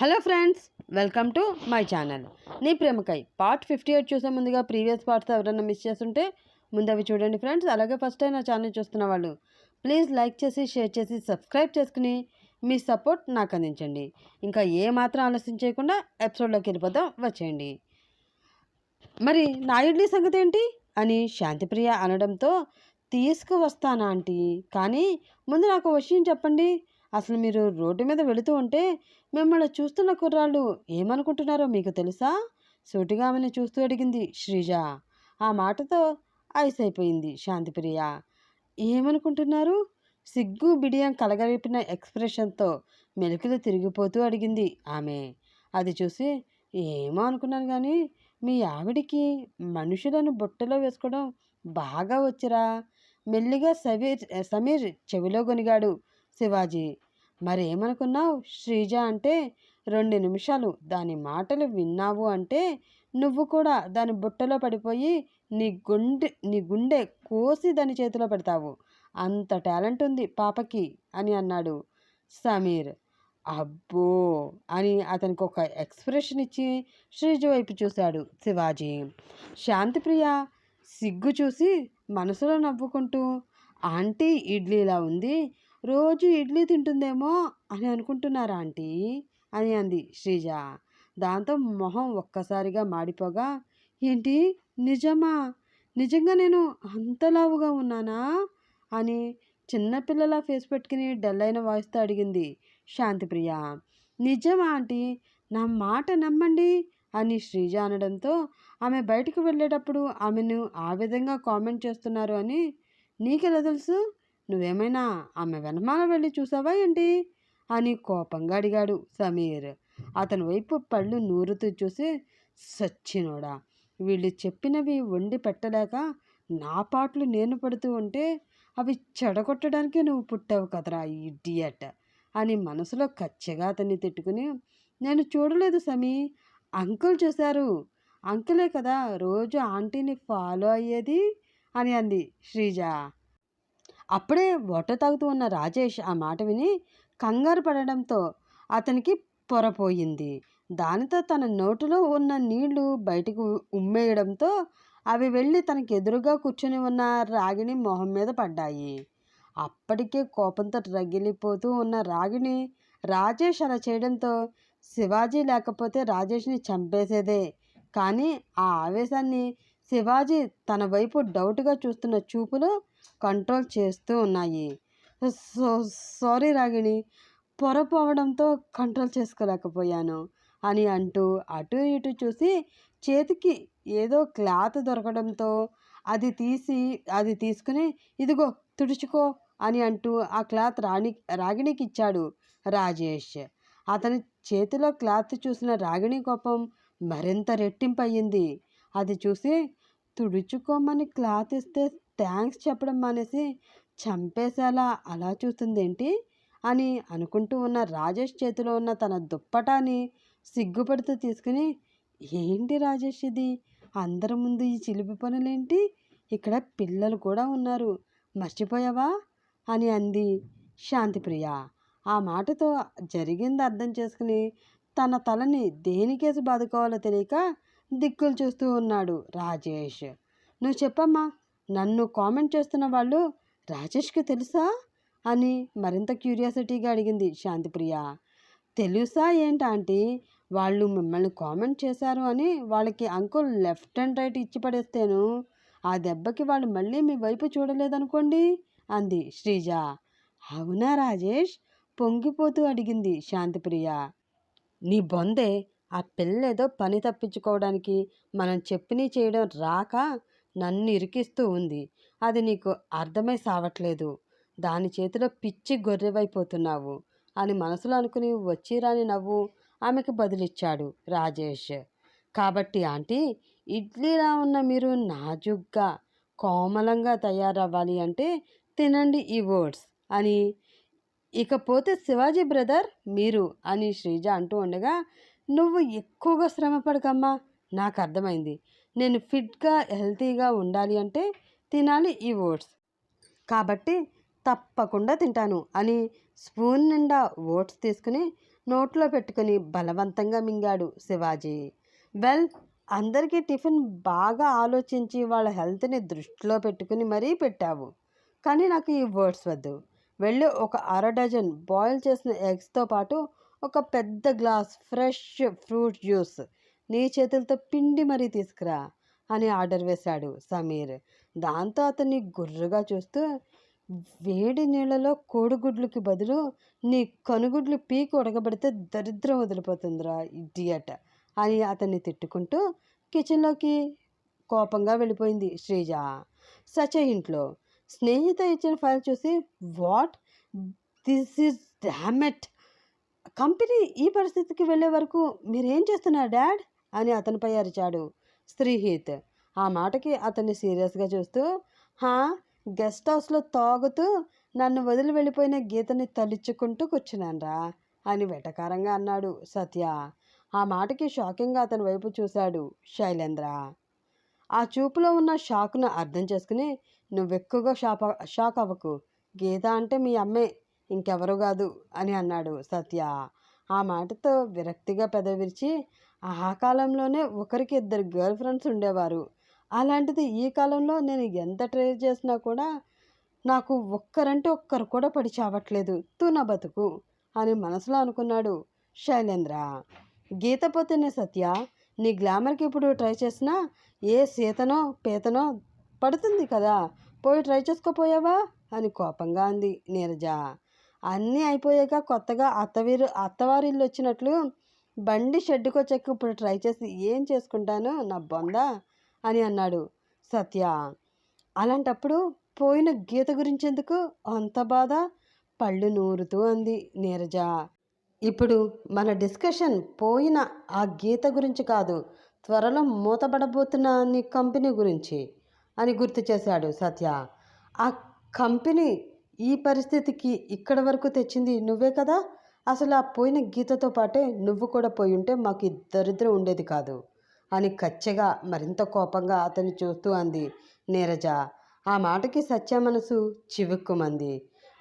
Hello friends welcome to my channel. నీ ప్రేమకై part fifty eight చూసే ముందుగా ప్రీవియస్ పార్ట్స్ ఎవరైనా మిస్ చేస్తుంటే ముందు అవి చూడండి ఫ్రెండ్స్. అలాగే ఫస్ట్ టైం నా ఛానల్ చూస్తున్న వాళ్ళు ప్లీజ్ లైక్ చేసి షేర్ చేసి సబ్స్క్రైబ్ చేసుకుని మీ సపోర్ట్ నాకు అందించండి. ఇంకా ఏ మాత్రం ఆలస్యం చేయకుండా ఎపిసోడ్లోకి వెళ్ళిపోదాం వచ్చేయండి. మరి నా ఇడ్లీ సంగతి ఏంటి? అని శాంతిప్రియ అనడంతో తీసుకువస్తానా ఆంటీ? కానీ ముందు నాకు విషయం చెప్పండి. అసలు మీరు రోడ్డు మీద వెళుతూ ఉంటే మిమ్మల్ని చూస్తున్న కుర్రాళ్ళు ఏమనుకుంటున్నారో మీకు తెలుసా? సూటిగా ఆమెను చూస్తూ అడిగింది శ్రీజ. ఆ మాటతో ఐస్ అయిపోయింది శాంతిప్రియ. ఏమనుకుంటున్నారు? సిగ్గు బిడియం కలగలిపిన ఎక్స్ప్రెషన్తో మెలుకులు తిరిగిపోతూ అడిగింది ఆమె. అది చూసి ఏమో అనుకున్నాను కానీ మీ ఆవిడికి మనుషులను బుట్టలో వేసుకోవడం బాగా వచ్చిరా. మెల్లిగా సమీర్ సమీర్ చెవిలో కొనిగాడు శివాజీ. మరేమనుకున్నావు శ్రీజ అంటే రెండు నిమిషాలు. దాని మాటలు విన్నావు అంటే నువ్వు కూడా దాని బుట్టలో పడిపోయి నీ గుండె నీ గుండె కోసి దాని చేతిలో పెడతావు. అంత టాలెంట్ ఉంది పాపకి అని అన్నాడు సమీర్. అబ్బో! అని అతనికి ఒక ఎక్స్ప్రెషన్ ఇచ్చి శ్రీజ వైపు చూశాడు శివాజీ. శాంతిప్రియ సిగ్గు చూసి మనసులో నవ్వుకుంటూ ఆంటీ ఇడ్లీలా ఉంది. రోజు ఇడ్లీ తింటుందేమో అని అనుకుంటున్నారా ఆంటీ? అని అంది శ్రీజ. దాంతో మొహం ఒక్కసారిగా మాడిపోగా ఏంటి? నిజమా? నిజంగా నేను అంత లావుగా ఉన్నానా? అని చిన్నపిల్లల ఫేస్ పెట్టుకుని డల్ అయిన వాయిస్తో అడిగింది శాంతిప్రియ. నిజమా ఆంటీ? నా మాట నమ్మండి అని శ్రీజ అనడంతో ఆమె బయటకు వెళ్ళేటప్పుడు ఆమెను ఆ విధంగా కామెంట్ చేస్తున్నారు అని నీకెలా తెలుసు? నువ్వేమైనా ఆమె వెనమాల వెళ్ళి చూసావా ఏంటి? అని కోపంగా అడిగాడు సమీర్. అతని వైపు పళ్ళు నూరుతూ చూసి సచ్చినోడా వీళ్ళు చెప్పినవి వండి పెట్టలేక నా పాటలు నేను పడుతూ ఉంటే అవి చెడగొట్టడానికి నువ్వు పుట్టావు కదరా ఇడియట్ అని మనసులో కచ్చగా అతన్ని తిట్టుకుని నేను చూడలేదు సమీ అంకుల్ చూశారు అంకులే కదా రోజు ఆంటీని ఫాలో అయ్యేది? అని అంది శ్రీజ. అప్పుడే వాటర్ తాగుతూ ఉన్న రాజేష్ ఆ మాట విని కంగారు పడడంతో అతనికి పొరపోయింది. దానితో తన నోటిలో ఉన్న నీళ్ళు బయటకు ఉమ్మేయడంతో అవి వెళ్ళి తనకి ఎదురుగా కూర్చొని ఉన్న రాగిణి మొహం మీద పడ్డాయి. అప్పటికే కోపంతో రగిలిపోతూ ఉన్న రాగిణి రాజేష్ అలా చేయడంతో శివాజీ లేకపోతే రాజేష్ని చంపేసేదే. కానీ ఆ ఆవేశాన్ని శివాజీ తన వైపు డౌట్గా చూస్తున్న చూపులు కంట్రోల్ చేస్తూ ఉన్నాయి. సో సారీ రాగిణి పొరపోవడంతో కంట్రోల్ చేసుకోలేకపోయాను అని అంటూ అటు ఇటు చూసి చేతికి ఏదో క్లాత్ దొరకడంతో అది తీసి అది తీసుకుని ఇదిగో తుడుచుకో అని అంటూ ఆ క్లాత్ రాణి రాగిణికి ఇచ్చాడు రాజేష్. అతని చేతిలో క్లాత్ చూసిన రాగిణి కోపం మరింత రెట్టింపు అయ్యింది అది చూసి తుడుచుకోమని క్లాత్ ఇస్తే థ్యాంక్స్ చెప్పడం మానేసి చంపేసేలా అలా చూస్తుందేంటి? అని అనుకుంటూ ఉన్న రాజేష్ చేతిలో ఉన్న తన దుప్పటాన్ని సిగ్గుపడుతూ తీసుకుని ఏంటి రాజేష్ ఇది? అందరి ముందు ఈ చిలిపి పనులేంటి? ఇక్కడ పిల్లలు కూడా ఉన్నారు. మర్చిపోయావా? అని అంది శాంతిప్రియ. ఆ మాటతో జరిగింది అర్థం చేసుకుని తన తలని దేనికేసి బాదుకోవాలో తెలియక దిక్కులు చూస్తూ ఉన్నాడు రాజేష్. నువ్వు చెప్పమ్మా నన్ను కామెంట్ చేస్తున్న వాళ్ళు రాజేష్కి తెలుసా? అని మరింత క్యూరియాసిటీగా అడిగింది శాంతిప్రియ. తెలుసా ఏంటంటే వాళ్ళు మిమ్మల్ని కామెంట్ చేశారు అని వాళ్ళకి అంకుల్ లెఫ్ట్ అండ్ రైట్ ఇచ్చి పడేస్తేను ఆ దెబ్బకి వాళ్ళు మళ్ళీ మీ వైపు చూడలేదనుకోండి? అంది శ్రీజ. అవునా రాజేష్? పొంగిపోతూ అడిగింది శాంతిప్రియ. నీ బొందే ఆ పిల్లేదో పని తప్పించుకోవడానికి మనం చెప్పిని చేయడం రాక నన్ను ఇరికిస్తూ ఉంది. అది నీకు అర్థమై సావట్లేదు. దాని చేతిలో పిచ్చి గొర్రెవైపోతున్నావు అని మనసులో అనుకుని వచ్చిరాని నవ్వు ఆమెకు బదులిచ్చాడు రాజేష్. కాబట్టి ఆంటీ ఇడ్లీలా ఉన్న మీరు నాజుగ్గా కోమలంగా తయారవ్వాలి అంటే తినండి ఈ వర్డ్స్ అని. ఇకపోతే శివాజీ బ్రదర్ మీరు అని శ్రీజ అంటూ ఉండగా నువ్వు ఎక్కువగా శ్రమ పడకమ్మా నాకు అర్థమైంది నేను ఫిట్గా హెల్తీగా ఉండాలి అంటే తినాలి ఈ ఓట్స్. కాబట్టి తప్పకుండా తింటాను అని స్పూన్ నిండా ఓట్స్ తీసుకుని నోట్లో పెట్టుకుని బలవంతంగా మింగాడు శివాజీ. వెల్ అందరికీ టిఫిన్ బాగా ఆలోచించి వాళ్ళ హెల్త్ని దృష్టిలో పెట్టుకుని మరీ పెట్టావు. కానీ నాకు ఈ వర్డ్స్ వద్దు. వెళ్ళి ఒక అర డజన్ బాయిల్ చేసిన ఎగ్స్తో పాటు ఒక పెద్ద గ్లాస్ ఫ్రెష్ ఫ్రూట్ జ్యూస్ నీ చేతులతో పిండి మరీ తీసుకురా అని ఆర్డర్ వేశాడు సమీర్. దాంతో అతన్ని గుర్రుగా చూస్తూ వేడి నీళ్ళలో కోడిగుడ్లకి బదులు నీ కనుగుడ్లు పీకి ఉడకబడితే దరిద్రం వదిలిపోతుందిరా ఇడియట్ అని అతన్ని తిట్టుకుంటూ కిచెన్లోకి కోపంగా వెళ్ళిపోయింది శ్రీజ. సచ ఇంట్లో స్నేహిత ఇచ్చిన ఫైల్ చూసి what? This is dammit company ఈ పరిస్థితికి వెళ్ళే వరకు మీరేం చేస్తున్నారు డాడ్? అని అతనిపై అరిచాడు శ్రీహిత్ ఆ మాటకి అతన్ని సీరియస్గా చూస్తూ హా? గెస్ట్ హౌస్లో తాగుతూ నన్ను వదిలి వెళ్ళిపోయిన గీతని తలుచుకుంటూ కూర్చున్నానరా అని వెటకారంగా అన్నాడు సత్య. ఆ మాటకి షాకింగ్గా అతని వైపు చూశాడు శైలేంద్ర. ఆ చూపులో ఉన్న షాక్ను అర్థం చేసుకుని నువ్వెక్కువగా షాప్ షాక్ అవ్వకు. గీత అంటే మీ అమ్మే ఇంకెవరు కాదు అని అన్నాడు సత్య. ఆ మాటతో విరక్తిగా పెదవిరిచి ఆ కాలంలోనే ఒకరికి ఇద్దరు గర్ల్ ఫ్రెండ్స్ ఉండేవారు. అలాంటిది ఈ కాలంలో నేను ఎంత ట్రై చేసినా కూడా నాకు ఒక్కరంటే ఒక్కరు కూడా పడి చావట్లేదు. నా బతుకు అని మనసులో అనుకున్నాడు శైలేంద్ర. గీత పోతేనే సత్య నీ గ్లామర్కి ఇప్పుడు ట్రై చేసినా ఏ సీతనో పీతనో పడుతుంది కదా పోయి ట్రై చేసుకోపోయావా? అని కోపంగా అంది నీరజ. అన్నీ అయిపోయాక కొత్తగా అత్తవీరు అత్తవారిల్లు వచ్చినట్లు బండి షెడ్డుకు వచ్చాక ఇప్పుడు ట్రై చేసి ఏం చేసుకుంటాను నా బొంద అని అన్నాడు సత్య. అలాంటప్పుడు పోయిన గీత గురించి ఎందుకు అంత బాధ? పళ్ళు నూరుతూ అంది నీరజ. ఇప్పుడు మన డిస్కషన్ పోయిన ఆ గీత గురించి కాదు త్వరలో మూతపడబోతున్న నీ కంపెనీ గురించి అని గుర్తు చేశాడు సత్య. ఆ కంపెనీ ఈ పరిస్థితికి ఇక్కడ వరకు తెచ్చింది నువ్వే కదా? అసలు ఆ పోయిన గీతతో పాటే నువ్వు కూడా పోయి ఉంటే మాకు ఈ దరిద్రం ఉండేది కాదు. అని కచ్చగా మరింత కోపంగా అతన్ని చూస్తూ అంది నీరజ. ఆ మాటకి సత్య మనసు చివుక్కుమంది.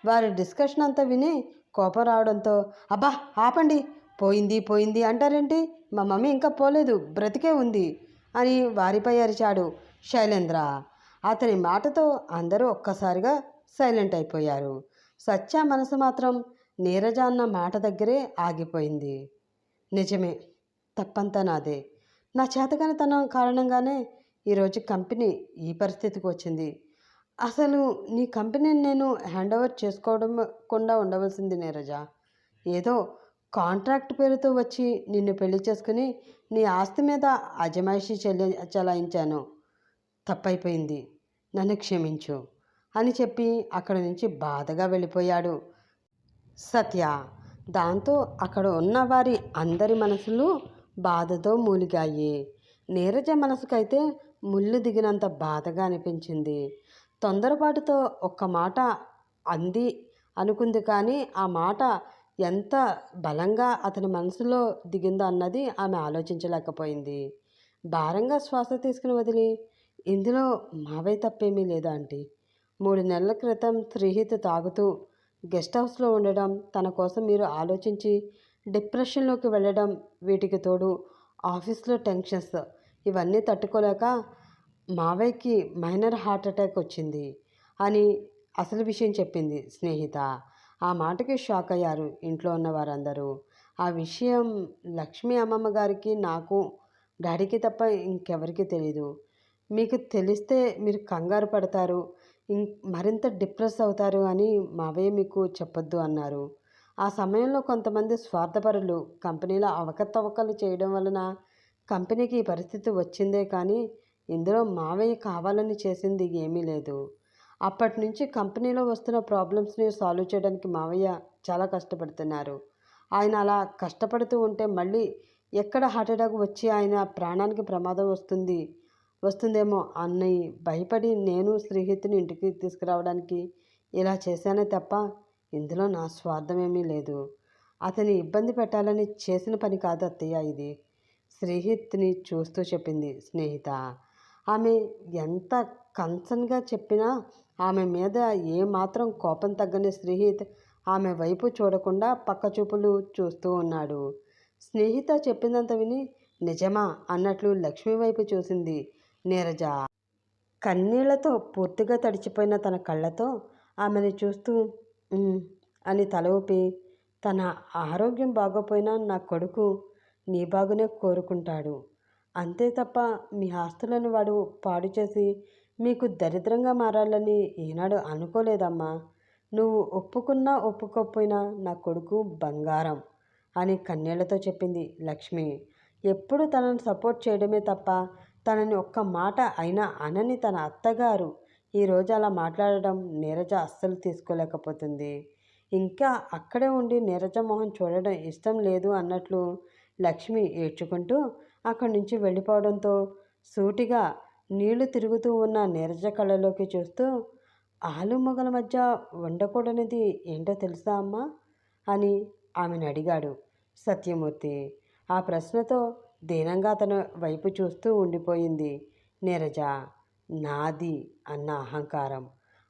వారి డిస్కషన్ అంతా విని కోపం రావడంతో అబ్బా ఆపండి. పోయింది పోయింది అంటారేంటి? మా మమ్మీ ఇంకా పోలేదు బ్రతికే ఉంది అని వారిపై అరిచాడు శైలేంద్ర. అతని మాటతో అందరూ ఒక్కసారిగా సైలెంట్ అయిపోయారు. సత్య మనసు మాత్రం నీరజ అన్న మాట దగ్గరే ఆగిపోయింది. నిజమే తప్పంతా నాదే. నా చేతకానితనం కారణంగానే ఈరోజు కంపెనీ ఈ పరిస్థితికి వచ్చింది. అసలు నీ కంపెనీని నేను హ్యాండ్ ఓవర్ చేసుకోవడం కుండా ఉండవలసింది నీరజ. ఏదో కాంట్రాక్ట్ పేరుతో వచ్చి నిన్ను పెళ్ళి చేసుకుని నీ ఆస్తి మీద అజమాయిషీ చెల్లి చెలాయించాను. తప్పైపోయింది. నన్ను క్షమించు. అని చెప్పి అక్కడి నుంచి బాధగా వెళ్ళిపోయాడు. సత్య దాంతో అక్కడ ఉన్న వారి అందరి మనసులు బాధతో మూలిగాయి. నీరజ మనసుకైతే ముళ్ళు దిగినంత బాధగా అనిపించింది. తొందరపాటుతో ఒక్క మాట అంది అనుకుంది కానీ ఆ మాట ఎంత బలంగా అతని మనసులో దిగిందో అన్నది ఆమె ఆలోచించలేకపోయింది. భారంగా శ్వాస తీసుకుని వదిలి ఇందులో మావే తప్పేమీ లేదా ఆంటీ? మూడు నెలల క్రితం శ్రీహిత్ తాగుతూ గెస్ట్ హౌస్లో ఉండడం తన కోసం మీరు ఆలోచించి డిప్రెషన్లోకి వెళ్ళడం వీటికి తోడు ఆఫీస్లో టెన్షన్స్. ఇవన్నీ తట్టుకోలేక మావయ్యకి మైనర్ హార్ట్ అటాక్ వచ్చింది అని అసలు విషయం చెప్పింది స్నేహిత. ఆ మాటకి షాక్ అయ్యారు ఇంట్లో ఉన్న వారందరూ. ఆ విషయం లక్ష్మీ అమ్మమ్మ గారికి నాకు డాడీకి తప్ప ఇంకెవరికి తెలీదు. మీకు తెలిస్తే మీరు కంగారు పడతారు. మరింత డిప్రెస్ అవుతారు అని మావయ్య మీకు చెప్పొద్దు అన్నారు. ఆ సమయంలో కొంతమంది స్వార్థపరులు కంపెనీలో అవకతవకలు చేయడం వలన కంపెనీకి ఈ పరిస్థితి వచ్చిందే కానీ ఇందులో మావయ్య కావాలని చేసింది ఏమీ లేదు. అప్పటి నుంచి కంపెనీలో వస్తున్న ప్రాబ్లమ్స్ని సాల్వ్ చేయడానికి మావయ్య చాలా కష్టపడుతున్నారు. ఆయన అలా కష్టపడుతూ ఉంటే మళ్ళీ ఎక్కడ హార్ట్ అటాక్ వచ్చి ఆయన ప్రాణానికి ప్రమాదం వస్తుంది వస్తుందేమో అన్నయ్య. భయపడి నేను స్నేహితుని ఇంటికి తీసుకురావడానికి ఇలా చేశానే తప్ప ఇందులో నా స్వార్థం ఏమీ లేదు. అతని ఇబ్బంది పెట్టాలని చేసిన పని కాదు అత్తయ్య ఇది. శ్రీహిత్ని చూస్తూ చెప్పింది స్నేహిత. ఆమె ఎంత కన్సర్న్గా చెప్పినా ఆమె మీద ఏ మాత్రం కోపం తగ్గని శ్రీహిత్ ఆమె వైపు చూడకుండా పక్క చూపులు చూస్తూ ఉన్నాడు. స్నేహిత చెప్పిందంత విని నిజమా అన్నట్లు లక్ష్మి వైపు చూసింది. నీరజ. కన్నీళ్ళతో పూర్తిగా తడిచిపోయిన తన కళ్ళతో ఆమెను చూస్తూ అని తల ఊపి తన ఆరోగ్యం బాగోపోయినా నా కొడుకు నీ బాగునే కోరుకుంటాడు. అంతే తప్ప మీ ఆస్తులను వాడు పాడు చేసి మీకు దరిద్రంగా మారాలని ఈనాడు అనుకోలేదమ్మా. నువ్వు ఒప్పుకున్నా ఒప్పుకోకపోయినా నా కొడుకు బంగారం అని కన్నీళ్ళతో చెప్పింది లక్ష్మి. ఎప్పుడు తనను సపోర్ట్ చేయడమే తప్ప తనని ఒక్క మాట అయినా అనని తన అత్తగారు. ఈరోజు అలా మాట్లాడడం నీరజ అస్సలు తీసుకోలేకపోతుంది. ఇంకా అక్కడే ఉండి నీరజ మొహం చూడడం ఇష్టం లేదు అన్నట్లు లక్ష్మి ఏడ్చుకుంటూ అక్కడి నుంచి వెళ్ళిపోవడంతో సూటిగా నీళ్ళు తిరుగుతూ ఉన్న నీరజ కళ్ళలోకి చూస్తూ ఆలు మొగల మధ్య ఉండకూడనిది ఏంటో తెలుసా అమ్మా? అని ఆమెను అడిగాడు సత్యమూర్తి. ఆ ప్రశ్నతో దీనంగా అతని వైపు చూస్తూ ఉండిపోయింది. నీరజ! నాది! అన్న అహంకారం.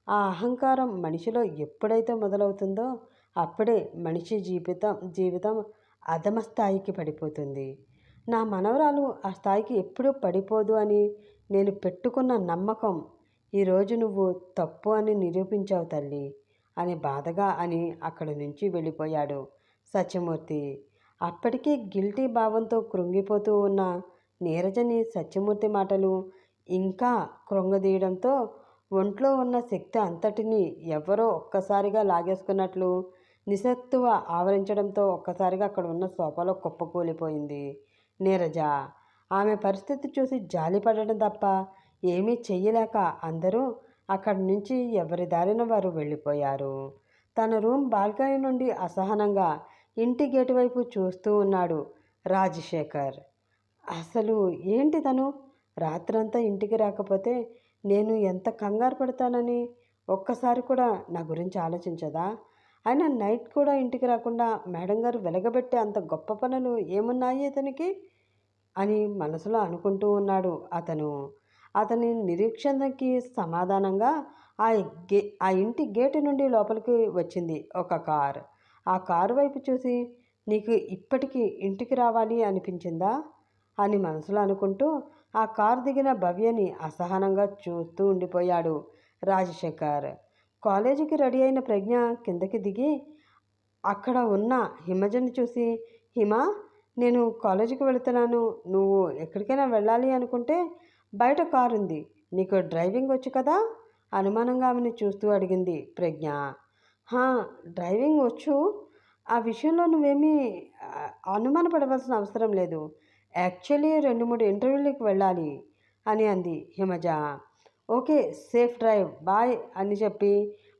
ఆ అహంకారం మనిషిలో ఎప్పుడైతే మొదలవుతుందో అప్పుడే మనిషి జీవితం జీవితం అధమ స్థాయికి పడిపోతుంది. నా మనవరాలు ఆ స్థాయికి ఎప్పుడూ పడిపోదు అని నేను పెట్టుకున్న నమ్మకం. ఈరోజు నువ్వు తప్పు అని నిరూపించావు తల్లి అని బాధగా అని అక్కడి నుంచి వెళ్ళిపోయాడు సత్యమూర్తి. అప్పటికీ గిల్టీ భావంతో కృంగిపోతూ ఉన్న నీరజని సత్యమూర్తి మాటలు ఇంకా కృంగదీయడంతో ఒంట్లో ఉన్న శక్తి అంతటినీ ఎవరో ఒక్కసారిగా లాగేసుకున్నట్లు నిస్సత్తువ ఆవరించడంతో ఒక్కసారిగా అక్కడ ఉన్న సోఫాలో కుప్పకూలిపోయింది నీరజ ఆమె పరిస్థితి చూసి జాలిపడడం తప్ప ఏమీ చెయ్యలేక అందరూ అక్కడి నుంచి ఎవరి దారిన వారు వెళ్ళిపోయారు. తన రూమ్ బాల్కనీ నుండి అసహనంగా ఇంటి గేటు వైపు చూస్తూ ఉన్నాడు రాజశేఖర్. అసలు ఏంటి తను? రాత్రంతా ఇంటికి రాకపోతే నేను ఎంత కంగారు పడతానని ఒక్కసారి కూడా నా గురించి ఆలోచించదా? ఆయన నైట్ కూడా ఇంటికి రాకుండా మేడం గారు వెలగబెట్టే అంత గొప్ప పనులు ఏమున్నాయి అతనికి? అని మనసులో అనుకుంటూ ఉన్నాడు అతను. అతని నిరీక్షణకి సమాధానంగా ఆ గే ఆ ఇంటి గేటు నుండి లోపలికి వచ్చింది ఒక కార్. ఆ కారు వైపు చూసి నీకు ఇప్పటికీ ఇంటికి రావాలి అనిపించిందా? అని మనసులో అనుకుంటూ ఆ కారు దిగిన భవ్యని అసహనంగా చూస్తూ ఉండిపోయాడు రాజశేఖర్. కాలేజీకి రెడీ అయిన ప్రజ్ఞ కిందకి దిగి అక్కడ ఉన్న హిమజని చూసి హిమ నేను కాలేజీకి వెళుతున్నాను. నువ్వు ఎక్కడికైనా వెళ్ళాలి అనుకుంటే బయట కారు ఉంది నీకు డ్రైవింగ్ వచ్చు కదా? అనుమానంగా ఆమెను చూస్తూ అడిగింది ప్రజ్ఞ. డ్రైవింగ్ వచ్చు. ఆ విషయంలో నువ్వేమీ అనుమాన అనుమానపడవలసిన అవసరం లేదు. యాక్చువల్లీ రెండు మూడు ఇంటర్వ్యూలకు వెళ్ళాలి అని అంది Himaja. Okay safe drive bye అని చెప్పి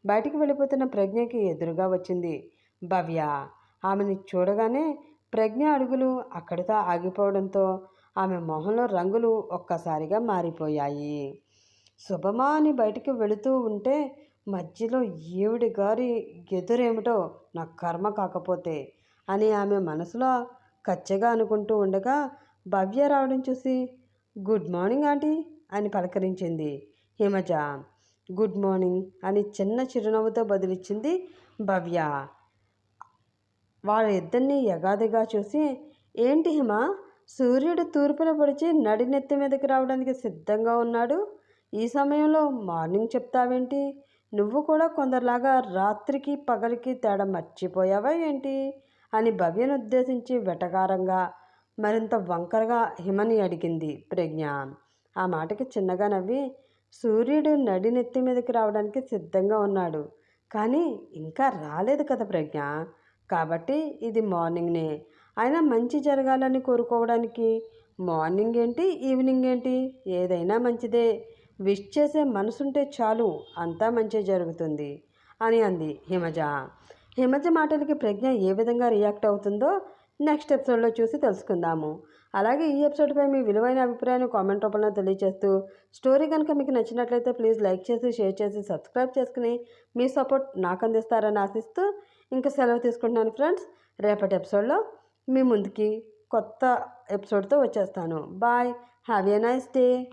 బయటికి వెళ్ళిపోతున్న ప్రజ్ఞకి ఎదురుగా వచ్చింది భవ్య. ఆమెని చూడగానే ప్రజ్ఞ అడుగులు అక్కడితో ఆగిపోవడంతో ఆమె మొహంలో రంగులు ఒక్కసారిగా మారిపోయాయి. శుభమా అని బయటికి వెళుతూ ఉంటే మధ్యలో ఈవిడి గారి ఎదురేమిటో నా కర్మ కాకపోతే అని ఆమె మనసులో కచ్చగా అనుకుంటూ ఉండగా భవ్య రావడం చూసి గుడ్ మార్నింగ్ ఆంటీ అని పలకరించింది. హిమజ గుడ్ మార్నింగ్ అని చిన్న చిరునవ్వుతో బదిలిచ్చింది భవ్య. వాళ్ళిద్దరినీ యగాదిగా చూసి ఏంటి హిమ సూర్యుడు తూర్పున పొడిచి నడినెత్తి మీదకి రావడానికి సిద్ధంగా ఉన్నాడు? ఈ సమయంలో మార్నింగ్ చెప్తావేంటి? నువ్వు కూడా కొందరిలాగా రాత్రికి పగలికి తేడా మర్చిపోయావా ఏంటి? అని భవ్యను ఉద్దేశించి వెటకారంగా మరింత వంకరగా హిమని అడిగింది ప్రజ్ఞ. ఆ మాటకి చిన్నగా నవ్వి సూర్యుడు నడినెత్తి మీదకి రావడానికి సిద్ధంగా ఉన్నాడు. కానీ ఇంకా రాలేదు కదా ప్రజ్ఞ. కాబట్టి ఇది మార్నింగ్నే. అయినా మంచి జరగాలని కోరుకోవడానికి మార్నింగ్ ఏంటి ఈవినింగ్ ఏంటి? ఏదైనా మంచిదే. విష్ చేసే మనసుంటే చాలు అంతా మంచి జరుగుతుంది అని అంది హిమజ. హిమజ మాటలకి ప్రజ్ఞ ఏ విధంగా రియాక్ట్ అవుతుందో నెక్స్ట్ ఎపిసోడ్లో చూసి తెలుసుకుందాము. అలాగే ఈ ఎపిసోడ్పై మీ విలువైన అభిప్రాయాన్ని కామెంట్ రూపంలో తెలియజేస్తూ స్టోరీ కనుక మీకు నచ్చినట్లయితే ప్లీజ్ లైక్ చేసి షేర్ చేసి సబ్స్క్రైబ్ చేసుకుని మీ సపోర్ట్ నాకు అందిస్తారని ఆశిస్తూ ఇంకా సెలవు తీసుకుంటున్నాను ఫ్రెండ్స్. రేపటి ఎపిసోడ్లో మీ ముందుకి కొత్త ఎపిసోడ్తో వచ్చేస్తాను. Bye. Have a nice day.